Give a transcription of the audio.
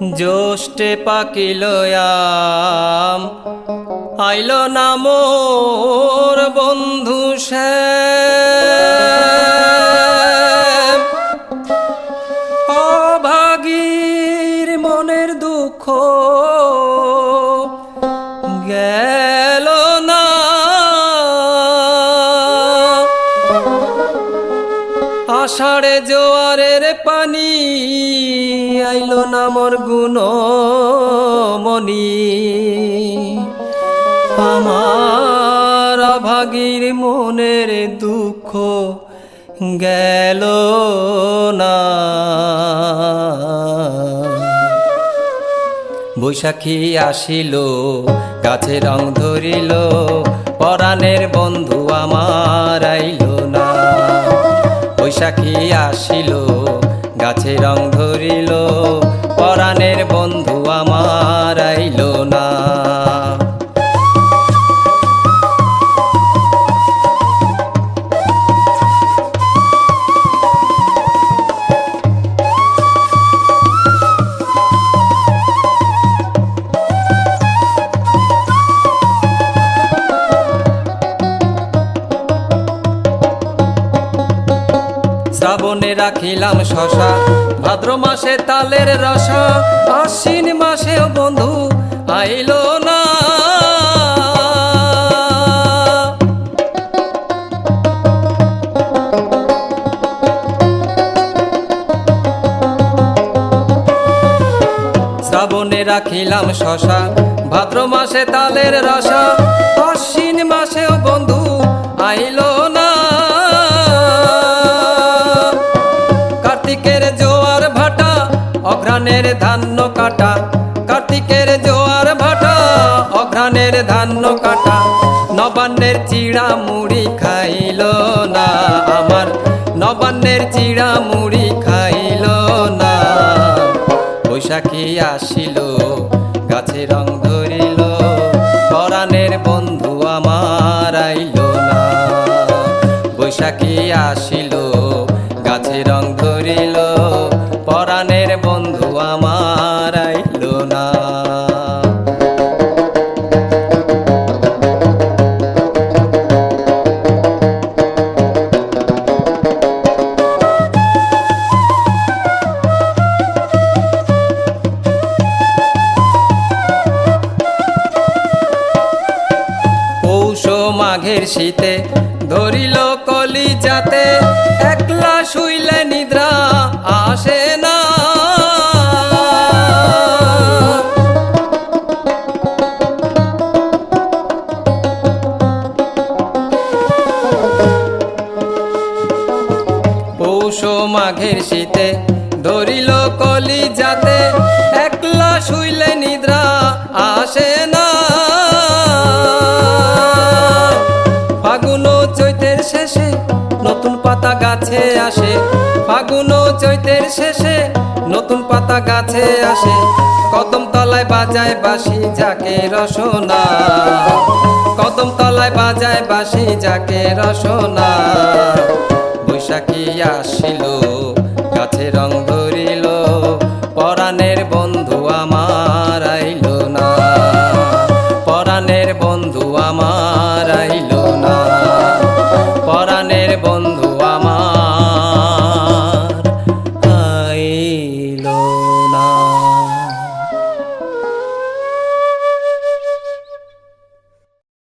ওষ্টে পাকিল আইল না মোর বন্ধু সে অভাগীর মনের দুঃখ আষাঢ়ে জোয়ারের পানি, আইলো না মোর গুণ মনি আমার অভাগীর মনের দুঃখ গেল না। বৈশাখী আসিল, গাছে রং ধরিল, পরাণের বন্ধু আমার আইল। বৈশাখী আসিল গাছে রং ধরিল পরাণের বন্ধু আমার আইল না। শ্রাবণে রাখিলাম শশা। ভাদ্র মাসে তালের রসা, আশ্বিন মাসেও বন্ধু আইল না। রাখিলাম শশা। ভাদ্র মাসে তালের রসা, আশ্বিন মাসেও অঘ্রাণের ধান্য কাটা, কার্তিকের জোয়ার ভাটা, অঘ্রাণের ধান্য কাটা। নবান্নের চিড়া মুড়ি খাইল না আমার, নবান্নের চিড়া মুড়ি খাইল না। বৈশাখী আসিল, গাছে রং ধরিল, পরাণের বন্ধু আমার আইল না। বৈশাখী আসিল, গাছে রং মাঘের শীতে ধরিল কলি যাতে একলা শুইলে নিদ্রা আসে না। পৌষ মাঘের শীতে ধরিল কলি যাতে একলা শুইলে নিদ্রা আসে না। পাতা গাছে আসে। ফাগুন চৈতের শেষে নতুন পাতা গাছে আসে। কদম তলায় বাজায় বাসি যাকে রসনা। কদম তলায় বাজায় বাসি যাকে রসনা। বৈশাখী আসিল, গাছে রং ধরিল, পরাণের বন্ধু আমার আইল না। পরাণের বন্ধু আমার